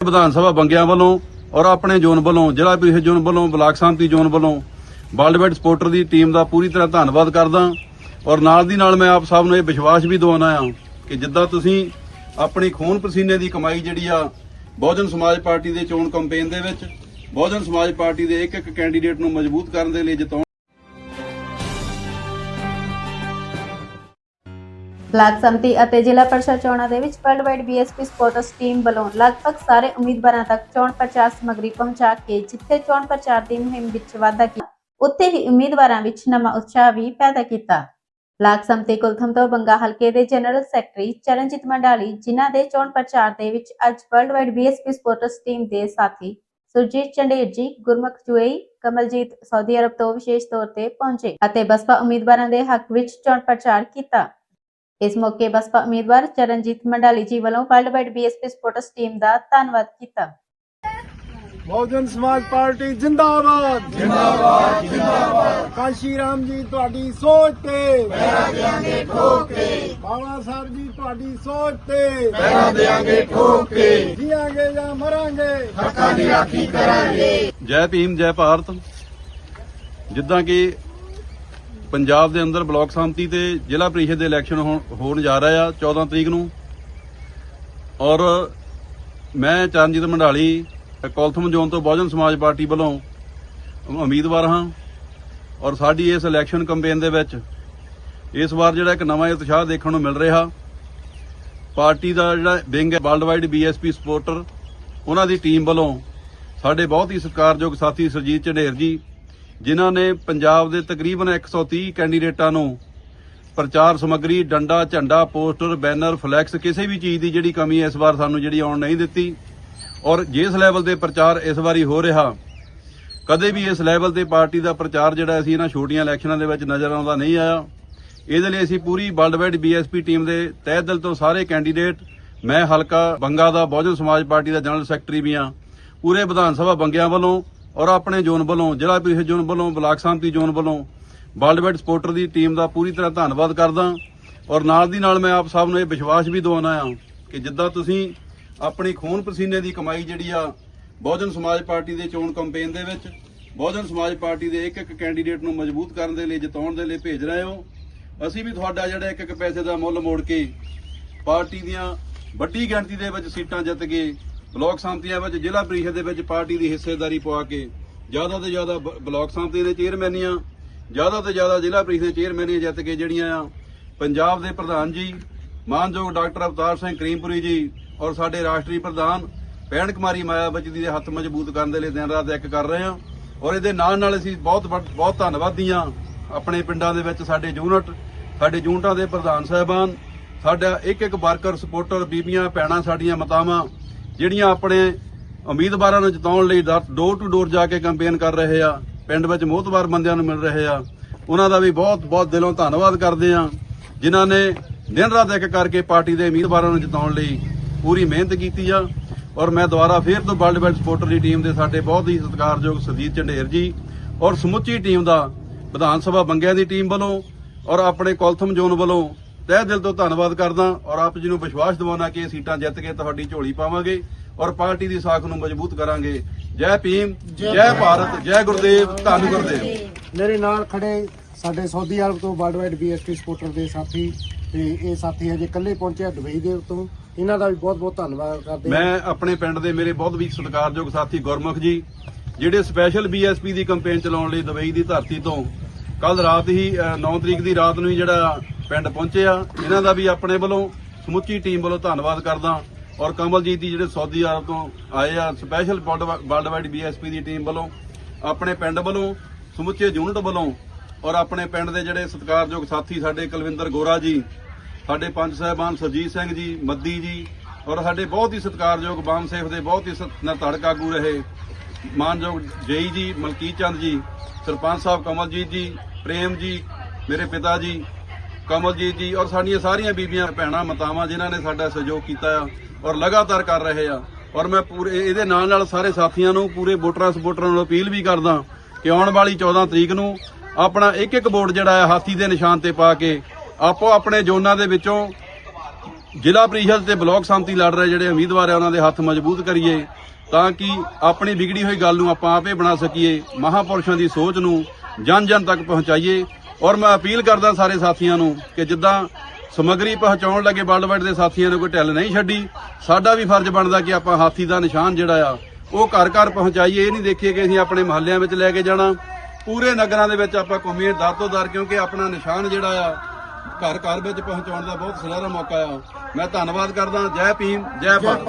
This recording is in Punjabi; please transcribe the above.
ਵਿਧਾਨ ਸਭਾ ਬੰਗਿਆਂ ਵੱਲੋਂ ਔਰ ਆਪਣੇ ਜ਼ੋਨ ਵੱਲੋਂ, ਜ਼ਿਲ੍ਹਾ ਪ੍ਰੀਸ਼ਦ ਜ਼ੋਨ ਵੱਲੋਂ, ਬਲਾਕ ਸਾਂਤੀ ਜ਼ੋਨ ਵੱਲੋਂ ਵਰਲਡ ਸਪੋਰਟਰ ਦੀ ਟੀਮ ਦਾ ਪੂਰੀ ਤਰ੍ਹਾਂ ਧੰਨਵਾਦ ਕਰਦਾ ਔਰ ਨਾਲ ਦੀ ਨਾਲ ਮੈਂ ਆਪ ਸਭ ਨੂੰ ਇਹ ਵਿਸ਼ਵਾਸ ਵੀ ਦਿਵਾਉਣਾ ਆ ਕਿ ਜਿੱਦਾਂ ਤੁਸੀਂ ਆਪਣੀ ਖੂਨ ਪਸੀਨੇ ਦੀ ਕਮਾਈ ਜਿਹੜੀ ਆ ਬਹੁਜਨ ਸਮਾਜ ਪਾਰਟੀ ਦੇ ਚੋਣ ਕੰਪੇਨ ਦੇ ਵਿੱਚ, ਬਹੁਜਨ ਸਮਾਜ ਪਾਰਟੀ ਦੇ ਇੱਕ ਇੱਕ ਕੈਂਡੀਡੇਟ ਨੂੰ ਮਜ਼ਬੂਤ ਕਰਨ ਦੇ ਲਈ ਜਿਤਾਉਣ ਬਲਾਕ ਸੰਮਤੀ ਅਤੇ ਜ਼ਿਲ੍ਹਾ ਪਰਿਸ਼ਦ ਚੋਣਾਂ ਦੇ ਵਿੱਚ world wide BSP sports team ਵੱਲੋਂ ਲਗਭਗ ਸਾਰੇ ਉਮੀਦਵਾਰਾਂ ਤੱਕ ਚੋਣ ਪ੍ਰਚਾਰ ਸਮੱਗਰੀ ਪਹੁੰਚਾ ਕੇ ਜਿੱਥੇ ਚੋਣ ਪ੍ਰਚਾਰ ਦੀ ਮੁਹਿੰਮ ਵਿੱਚ ਵਾਧਾ ਕੀਤਾ, ਉੱਥੇ ਹੀ ਉਮੀਦਵਾਰਾਂ ਵਿੱਚ ਨਵਾਂ ਉਤਸ਼ਾਹ ਵੀ ਪੈਦਾ ਕੀਤਾ। ਬਲਾਕ ਸੰਮਤੀ ਕੁਲਥਮ ਤੋਂ ਬੰਗਾ ਹਲਕੇ ਦੇ ਜਨਰਲ ਸੈਕਟਰੀ ਚਰਨਜੀਤ ਮੰਡਾਲੀ, ਜਿਨ੍ਹਾਂ ਦੇ ਚੋਣ ਪ੍ਰਚਾਰ ਦੇ ਵਿੱਚ ਅੱਜ world wide BSP sports team ਦੇ ਸਾਥੀ ਸੁਰਜੀਤ ਚੰਡੇਰ ਜੀ, ਗੁਰਮੁਖ ਜੁਏਈ ਕਮਲਜੀਤ ਸਾਊਦੀ ਅਰਬ ਤੋਂ ਵਿਸ਼ੇਸ਼ ਤੌਰ ਤੇ ਪਹੁੰਚੇ ਅਤੇ ਬਸਪਾ ਉਮੀਦਵਾਰਾਂ ਦੇ ਹੱਕ ਵਿੱਚ ਚੋਣ ਪ੍ਰਚਾਰ ਕੀਤਾ। ਇਸ ਮੌਕੇ ਬਸਪਾ ਉਮੀਦਵਾਰ ਚਰਨਜੀਤ ਮੰਡਾਲੀ ਜੀ ਵੱਲੋਂ world wide BSP sports team ਦਾ ਧੰਨਵਾਦ ਕੀਤਾ। ਬਹੁਜਨ ਸਮਾਜ ਪਾਰਟੀ ਜਿੰਦਾਬਾਦ। ਜਿੰਦਾਬਾਦ ਜਿੰਦਾਬਾਦ। ਕਾਸ਼ੀ ਰਾਮ ਜੀ ਤੁਹਾਡੀ ਸੋਚ ਤੇ। ਪੈਰਾ ਦੇਾਂਗੇ ਠੋਕ ਕੇ ਬਾਬਾ ਸਾਹਿਬ ਜੀ ਤੁਹਾਡੀ ਸੋਚ ਤੇ। ਪੈਰਾ ਦੇਾਂਗੇ ਠੋਕ ਕੇ ਜੀਵਾਂਗੇ ਜਾਂ ਮਰਾਂਗੇ? ਜੈ ਭੀਮ ਜੈ ਭਾਰਤ। ਜਿੱਦਾਂ ਕਿ ਪੰਜਾਬ ਦੇ ਅੰਦਰ ਬਲਾਕ ਸੰਮਤੀ ਤੇ ਜ਼ਿਲ੍ਹਾ ਪ੍ਰੀਸ਼ਦ ਦੇ ਇਲੈਕਸ਼ਨ ਹੋਣ- ਹੋਣ ਜਾ ਰਿਹਾ ਆ 14 ਤਰੀਕ ਨੂੰ। ਔਰ ਮੈਂ ਚਰਨਜੀਤ ਮੰਡਾਲੀ, ਕੋਲਥਮ ਜ਼ੋਨ ਤੋਂ ਬਹੁਜਨ ਸਮਾਜ ਪਾਰਟੀ ਵੱਲੋਂ ਉਮੀਦਵਾਰ ਹਾਂ। ਔਰ ਸਾਡੀ ਇਸ ਇਲੈਕਸ਼ਨ ਕੈਂਪੇਨ ਦੇ ਵਿੱਚ ਇਸ ਵਾਰ ਜਿਹੜਾ ਇੱਕ ਨਵਾਂ ਉਤਸ਼ਾਹ ਦੇਖਣ ਨੂੰ ਮਿਲ ਰਿਹਾ, ਪਾਰਟੀ ਦਾ ਜਿਹੜਾ ਵਿੰਗ ਹੈ ਵਰਲਡ ਵਾਈਡ ਬੀਐਸਪੀ ਸਪੋਰਟਰ, ਉਹਨਾਂ ਦੀ ਟੀਮ ਵੱਲੋਂ ਸਾਡੇ ਬਹੁਤ ਹੀ ਸਤਿਕਾਰਯੋਗ ਸਾਥੀ ਸਰਜੀਤ ਝੰਡੇਰ ਜੀ ਜਿਨ੍ਹਾਂ ਨੇ ਪੰਜਾਬ ਦੇ ਤਕਰੀਬਨ 130 ਕੈਂਡੀਡੇਟਾਂ ਨੂੰ ਪ੍ਰਚਾਰ ਸਮੱਗਰੀ, ਡੰਡਾ, ਝੰਡਾ, ਪੋਸਟਰ, ਬੈਨਰ, ਫਲੈਕਸ, ਕਿਸੇ ਵੀ ਚੀਜ਼ ਦੀ ਜਿਹੜੀ ਕਮੀ ਇਸ ਵਾਰ ਸਾਨੂੰ ਜਿਹੜੀ ਆਉਣ ਨਹੀਂ ਦਿੱਤੀ। ਔਰ ਜਿਸ ਲੈਵਲ ਤੇ ਪ੍ਰਚਾਰ ਇਸ ਵਾਰੀ ਹੋ ਰਿਹਾ, ਕਦੇ ਵੀ ਇਸ ਲੈਵਲ ਤੇ ਪਾਰਟੀ ਦਾ ਪ੍ਰਚਾਰ ਜਿਹੜਾ ਅਸੀਂ ਇਹਨਾਂ ਛੋਟੀਆਂ ਇਲੈਕਸ਼ਨਾਂ ਦੇ ਵਿੱਚ ਨਜ਼ਰ ਆਉਂਦਾ ਨਹੀਂ ਆਇਆ। ਇਹਦੇ ਲਈ ਅਸੀਂ ਪੂਰੀ ਵਰਲਡ ਵਾਈਡ ਬੀਐਸਪੀ ਟੀਮ ਦੇ ਤਹਿ ਦਿਲ ਤੋਂ ਸਾਰੇ ਕੈਂਡੀਡੇਟ, ਮੈਂ ਹਲਕਾ ਬੰਗਾ ਦਾ, ਬਹੁਜਨ ਸਮਾਜ ਪਾਰਟੀ ਦਾ ਜਨਰਲ ਸੈਕਟਰੀ ਵੀ ਹਾਂ, ਪੂਰੇ ਵਿਧਾਨ ਸਭਾ ਬੰਗਿਆਂ ਵੱਲੋਂ ਔਰ ਆਪਣੇ ਜ਼ੋਨ ਵੱਲੋਂ, ਜ਼ਿਲ੍ਹਾ ਪ੍ਰੀਸ਼ਦ ਜ਼ੋਨ ਵੱਲੋਂ, ਬਲਾਕ ਸੰਮਤੀ ਜ਼ੋਨ ਵੱਲੋਂ, ਵਰਲਡ ਵਾਈਡ ਸਪੋਰਟਰ ਦੀ ਟੀਮ ਦਾ ਪੂਰੀ ਤਰ੍ਹਾਂ ਧੰਨਵਾਦ ਕਰਦਾ ਔਰ ਨਾਲ ਦੀ ਨਾਲ ਮੈਂ ਆਪ ਸਭ ਨੂੰ ਇਹ ਵਿਸ਼ਵਾਸ ਵੀ ਦਿਵਾਉਣਾ ਆ ਕਿ ਜਿੱਦਾਂ ਤੁਸੀਂ ਆਪਣੀ ਖੂਨ ਪਸੀਨੇ ਦੀ ਕਮਾਈ ਜਿਹੜੀ ਆ, ਬਹੁਜਨ ਸਮਾਜ ਪਾਰਟੀ ਦੇ ਚੋਣ ਕੈਂਪੇਨ ਦੇ ਵਿੱਚ, ਬਹੁਜਨ ਸਮਾਜ ਪਾਰਟੀ ਦੇ ਇੱਕ ਇੱਕ ਕੈਂਡੀਡੇਟ ਨੂੰ ਮਜ਼ਬੂਤ ਕਰਨ ਦੇ ਲਈ, ਜਿਤਾਉਣ ਦੇ ਲਈ ਭੇਜ ਰਹੇ ਹੋ। ਅਸੀਂ ਵੀ ਤੁਹਾਡਾ ਜਿਹੜਾ ਇੱਕ ਇੱਕ ਪੈਸੇ ਦਾ ਮੁੱਲ ਮੋੜ ਕੇ ਪਾਰਟੀ ਦੀਆਂ ਵੱਡੀ ਗਿਣਤੀ ਦੇ ਵਿੱਚ ਸੀਟਾਂ ਜਿੱਤ ਕੇ ਬਲਾਕ ਸੰਮਤੀਆਂ ਵਿੱਚ ਜ਼ਿਲ੍ਹਾ ਪ੍ਰੀਸ਼ਦ ਦੇ ਵਿੱਚ ਪਾਰਟੀ ਦੀ ਹਿੱਸੇਦਾਰੀ ਪਵਾ ਕੇ ਜ਼ਿਆਦਾ ਤੋਂ ਜ਼ਿਆਦਾ ਬ- ਬਲਾਕ ਸੰਮਤੀ ਦੇ ਚੇਅਰਮੈਨੀਆਂ ਜ਼ਿਆਦਾ ਤੋਂ ਜ਼ਿਆਦਾ ਜ਼ਿਲ੍ਹਾ ਪ੍ਰੀਸ਼ਦ ਦੇ ਚੇਅਰਮੈਨੀਆਂ ਜਿੱਤ ਕੇ ਜਿਹੜੀਆਂ ਆ, ਪੰਜਾਬ ਦੇ ਪ੍ਰਧਾਨ ਜੀ, ਮਾਨਯੋਗ ਡਾਕਟਰ ਅਵਤਾਰ ਸਿੰਘ ਕਰੀਮਪੁਰੀ ਜੀ ਔਰ ਸਾਡੇ ਰਾਸ਼ਟਰੀ ਪ੍ਰਧਾਨ ਪੈਣ ਕੁਮਾਰੀ ਮਾਇਆਵਤੀ ਦੇ ਹੱਥ ਮਜ਼ਬੂਤ ਕਰਨ ਦੇ ਲਈ ਦਿਨ ਰਾਤ ਇੱਕ ਕਰ ਰਹੇ ਹਾਂ ਔਰ ਇਹਦੇ ਨਾਲ ਨਾਲ ਅਸੀਂ ਬਹੁਤ ਵੱਡ- ਬਹੁਤ ਧੰਨਵਾਦੀ ਹਾਂ ਆਪਣੇ ਪਿੰਡਾਂ ਦੇ ਵਿੱਚ ਸਾਡੇ ਯੂਨਿਟ, ਸਾਡੇ ਯੂਨਿਟਾਂ ਦੇ ਪ੍ਰਧਾਨ ਸਾਹਿਬਾਨ, ਸਾਡਾ ਇੱਕ ਇੱਕ ਵਰਕਰ, ਸਪੋਰਟਰ, ਬੀਬੀਆਂ, ਭੈਣਾਂ, ਸਾਡੀਆਂ ਮਾਤਾਵਾਂ ਜਿਹੜੀਆਂ ਆਪਣੇ ਉਮੀਦਵਾਰਾਂ ਨੂੰ ਜਿਤਾਉਣ ਲਈ ਡੋਰ ਟੂ ਡੋਰ ਜਾ ਕੇ ਕੈਂਪੇਨ ਕਰ ਰਹੇ ਆ, ਪਿੰਡ ਵਿੱਚ ਮੋਹਤਵਾਰ ਬੰਦਿਆਂ ਨੂੰ ਮਿਲ ਰਹੇ ਆ, ਉਹਨਾਂ ਦਾ ਵੀ ਬਹੁਤ ਬਹੁਤ ਦਿਲੋਂ ਧੰਨਵਾਦ ਕਰਦੇ ਆ, ਜਿਨ੍ਹਾਂ ਨੇ ਦਿਨ ਰਾਤ ਇੱਕ ਕਰਕੇ ਪਾਰਟੀ ਦੇ ਉਮੀਦਵਾਰਾਂ ਨੂੰ ਜਿਤਾਉਣ ਲਈ ਪੂਰੀ ਮਿਹਨਤ ਕੀਤੀ ਆ। ਔਰ ਮੈਂ ਦੁਬਾਰਾ ਫੇਰ ਤੋਂ ਵਰਲਡ ਵੈਲਡ ਸਪੋਰਟਰ ਦੀ ਟੀਮ ਦੇ ਸਾਡੇ ਬਹੁਤ ਹੀ ਸਤਿਕਾਰਯੋਗ ਸਰਜੀਤ ਝੰਡੇਰ ਜੀ ਔਰ ਸਮੁੱਚੀ ਟੀਮ ਦਾ ਵਿਧਾਨ ਸਭਾ ਬੰਗਿਆਂ ਦੀ ਟੀਮ ਵੱਲੋਂ ਔਰ ਆਪਣੇ ਕੋਲਥਮ ਜ਼ੋਨ ਵੱਲੋਂ ਤਹਿ ਦਿਲ ਤੋਂ ਧੰਨਵਾਦ ਕਰਦਾ ਔਰ ਆਪ ਜੀ ਨੂੰ ਵਿਸ਼ਵਾਸ ਦਿਵਾਉਣਾ ਕਿ ਇਹ ਸੀਟਾਂ ਜਿੱਤ ਕੇ ਤੁਹਾਡੀ ਝੋਲੀ ਪਾਵਾਂਗੇ ਔਰ ਪਾਰਟੀ ਦੀ ਸਾਖ ਨੂੰ ਮਜ਼ਬੂਤ ਕਰਾਂਗੇ। ਜੈ ਭੀਮ ਜੈ ਭਾਰਤ। ਜੈ ਗੁਰਦੇਵ ਧੰਨ ਗੁਰਦੇਵ। ਮੇਰੇ ਨਾਲ ਖੜੇ ਸਾਡੇ ਸਾਊਦੀ ਅਰਬ ਤੋਂ ਵਰਲਡ ਵਾਈਡ ਬੀਐਸਪੀ ਸਪੋਰਟਰ ਦੇ ਸਾਥੀ ਤੇ ਇਹ ਸਾਥੀ ਹਜੇ ਇਕੱਲੇ ਪਹੁੰਚੇ ਆ ਦੁਬਈ ਦੇ ਤੋਂ ਇਹਨਾਂ ਦਾ ਵੀ ਬਹੁਤ ਬਹੁਤ ਧੰਨਵਾਦ ਕਰਦੇ ਮੈਂ ਆਪਣੇ ਪਿੰਡ ਦੇ ਮੇਰੇ ਬਹੁਤ ਵੀ ਸਤਿਕਾਰਯੋਗ ਸਾਥੀ ਗੁਰਮੁਖ ਜੀ ਜਿਹੜੇ ਸਪੈਸ਼ਲ ਬੀਐਸਪੀ ਦੀ ਕੈਂਪੇਨ ਚਲਾਉਣ ਲਈ ਦੁਬਈ ਦੀ ਧਰਤੀ ਤੋਂ। ਕੱਲ ਰਾਤ ਹੀ 9 ਤਰੀਕ ਦੀ ਰਾਤ ਨੂੰ ਹੀ ਜਿਹੜਾ ਪਿੰਡ ਪਹੁੰਚੇ ਆ। ਇਹਨਾਂ ਦਾ ਵੀ ਆਪਣੇ ਵੱਲੋਂ ਸਮੁੱਚੀ ਟੀਮ ਵੱਲੋਂ ਧੰਨਵਾਦ ਕਰਦਾ ਔਰ ਕਮਲਜੀਤ ਜੀ ਜਿਹੜੇ ਸਾਊਦੀ ਅਰਬ ਤੋਂ ਆਏ ਆ ਸਪੈਸ਼ਲ ਵਰਲਡ ਵਾਈਡ ਬੀਐਸਪੀ ਦੀ ਟੀਮ ਵੱਲੋਂ ਆਪਣੇ ਪਿੰਡ ਵੱਲੋਂ ਸਮੁੱਚੇ ਯੂਨਿਟ ਵੱਲੋਂ ਔਰ ਆਪਣੇ ਪਿੰਡ ਦੇ ਜਿਹੜੇ ਸਤਿਕਾਰਯੋਗ ਸਾਥੀ ਸਾਡੇ ਕੁਲਵਿੰਦਰ ਗੋਰਾ ਜੀ, ਸਾਡੇ ਪੰਜ ਸਾਹਿਬਾਨ ਸਰਜੀਤ ਸਿੰਘ ਜੀ, ਮੱਦੀ ਜੀ ਔਰ ਸਾਡੇ ਬਹੁਤ ਹੀ ਸਤਿਕਾਰਯੋਗ ਬਾਮ ਸੇਫ ਦੇ ਬਹੁਤ ਹੀ ਸਤ- ਨਿਰਧੜਕ ਆਗੂ ਰਹੇ ਮਾਨਯੋਗ ਜੇਈ ਜੀ, ਮਲਕੀਤ ਚੰਦ ਜੀ, ਸਰਪੰਚ ਸਾਹਿਬ ਕਮਲਜੀਤ ਜੀ, ਪ੍ਰੇਮ ਜੀ, ਮੇਰੇ ਪਿਤਾ ਜੀ ਕਮਲਜੀਤ ਜੀ ਔਰ ਸਾਡੀਆਂ ਸਾਰੀਆਂ ਬੀਬੀਆਂ, ਭੈਣਾਂ, ਮਾਤਾਵਾਂ ਜਿਨ੍ਹਾਂ ਨੇ ਸਾਡਾ ਸਹਿਯੋਗ ਕੀਤਾ ਆ ਔਰ ਲਗਾਤਾਰ ਕਰ ਰਹੇ ਆ। ਔਰ ਮੈਂ ਪੂਰੇ ਇਹਦੇ ਨਾਲ ਨਾਲ ਸਾਰੇ ਸਾਥੀਆਂ ਨੂੰ ਪੂਰੇ ਵੋਟਰਾਂ ਸਪੋਰਟਰਾਂ ਨੂੰ ਅਪੀਲ ਵੀ ਕਰਦਾ ਕਿ ਆਉਣ ਵਾਲੀ 14 ਤਰੀਕ ਨੂੰ ਆਪਣਾ ਇੱਕ ਇੱਕ ਵੋਟ ਜਿਹੜਾ ਹੈ ਹਾਥੀ ਦੇ ਨਿਸ਼ਾਨ ਤੇ ਪਾ ਕੇ ਆਪੋ ਆਪਣੇ ਜ਼ੋਨਾਂ ਦੇ ਵਿੱਚੋਂ ਜ਼ਿਲ੍ਹਾ ਪ੍ਰੀਸ਼ਦ ਤੇ ਬਲਾਕ ਸੰਮਤੀ ਲੜ ਰਹੇ ਜਿਹੜੇ ਉਮੀਦਵਾਰ ਆ, ਉਹਨਾਂ ਦੇ ਹੱਥ ਮਜ਼ਬੂਤ ਕਰੀਏ ਤਾਂ ਕਿ ਆਪਣੀ ਵਿਗੜੀ ਹੋਈ ਗੱਲ ਨੂੰ ਆਪਾਂ ਆਪੇ ਬਣਾ ਸਕੀਏ, ਮਹਾਪੁਰਸ਼ਾਂ ਦੀ ਸੋਚ ਨੂੰ ਜਨ ਜਨ ਤੱਕ ਪਹੁੰਚਾਈਏ ਔਰ ਮੈਂ ਅਪੀਲ ਕਰਦਾ ਸਾਰੇ ਸਾਥੀਆਂ ਨੂੰ ਕਿ ਜਿੱਦਾਂ ਸਮੱਗਰੀ ਪਹੁੰਚਾਉਣ ਲੱਗੇ ਵਰਲਡ ਵਾਈਡ ਦੇ ਸਾਥੀਆਂ ਨੇ ਕੋਈ ਢਿੱਲ ਨਹੀਂ ਛੱਡੀ, ਸਾਡਾ ਵੀ ਫਰਜ਼ ਬਣਦਾ ਕਿ ਆਪਾਂ ਹਾਥੀ ਦਾ ਨਿਸ਼ਾਨ ਜਿਹੜਾ ਆ, ਉਹ ਘਰ ਘਰ ਪਹੁੰਚਾਈਏ। ਇਹ ਨਹੀਂ ਦੇਖੀਏ ਕਿ ਅਸੀਂ ਆਪਣੇ ਮਹੱਲਿਆਂ ਵਿੱਚ ਲੈ ਕੇ ਜਾਣਾ, ਪੂਰੇ ਨਗਰਾਂ ਦੇ ਵਿੱਚ ਆਪਾਂ ਘੁੰਮੀਏ ਦਰ ਤੋਂ ਦਰ, ਕਿਉਂਕਿ ਆਪਣਾ ਨਿਸ਼ਾਨ ਜਿਹੜਾ ਆ, ਘਰ ਘਰ ਵਿੱਚ ਪਹੁੰਚਾਉਣ ਦਾ ਬਹੁਤ ਸੁਨਹਿਰਾ ਮੌਕਾ ਆ। ਮੈਂ ਧੰਨਵਾਦ ਕਰਦਾ। ਜੈ ਭੀਮ, ਜੈ ਭਾਰਤ।